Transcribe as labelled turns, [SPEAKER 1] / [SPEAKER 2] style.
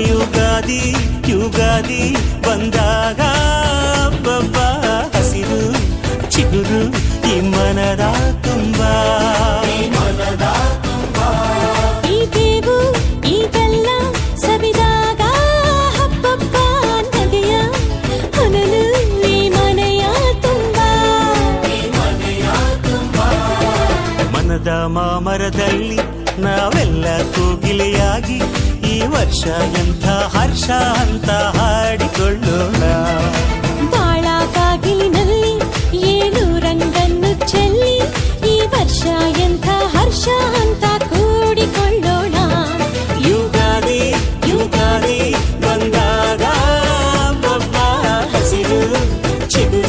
[SPEAKER 1] ಯುಗಾದಿ ಯುಗಾದಿ ಬಂದಾಗ ಹಬ್ಬಬ್ಬ ಹಸಿರು ಚಿಗುರು ಈ ಮನದ ತುಂಬ.
[SPEAKER 2] ಈ ಬೇವು ಈ ಬೆಲ್ಲ ಸವಿದಾಗ ವರ್ಷ ಎಂಥ ಹರ್ಷ ಅಂತ ಹಾಡಿಕೊಳ್ಳೋಣ ಬಾಳ
[SPEAKER 1] ಕಾಗಿಲಿನಲ್ಲಿ ಏಳು ರಂಗನ್ನು ಚೆಲ್ಲಿ ಈ ವರ್ಷ ಎಂಥ ಹರ್ಷ ಅಂತ ಕೂಡಿಕೊಳ್ಳೋಣ ಯುಗಾದಿ ಯುಗಾದಿ ಬಂದಾಗ ಹಸಿರು ಚಿಗು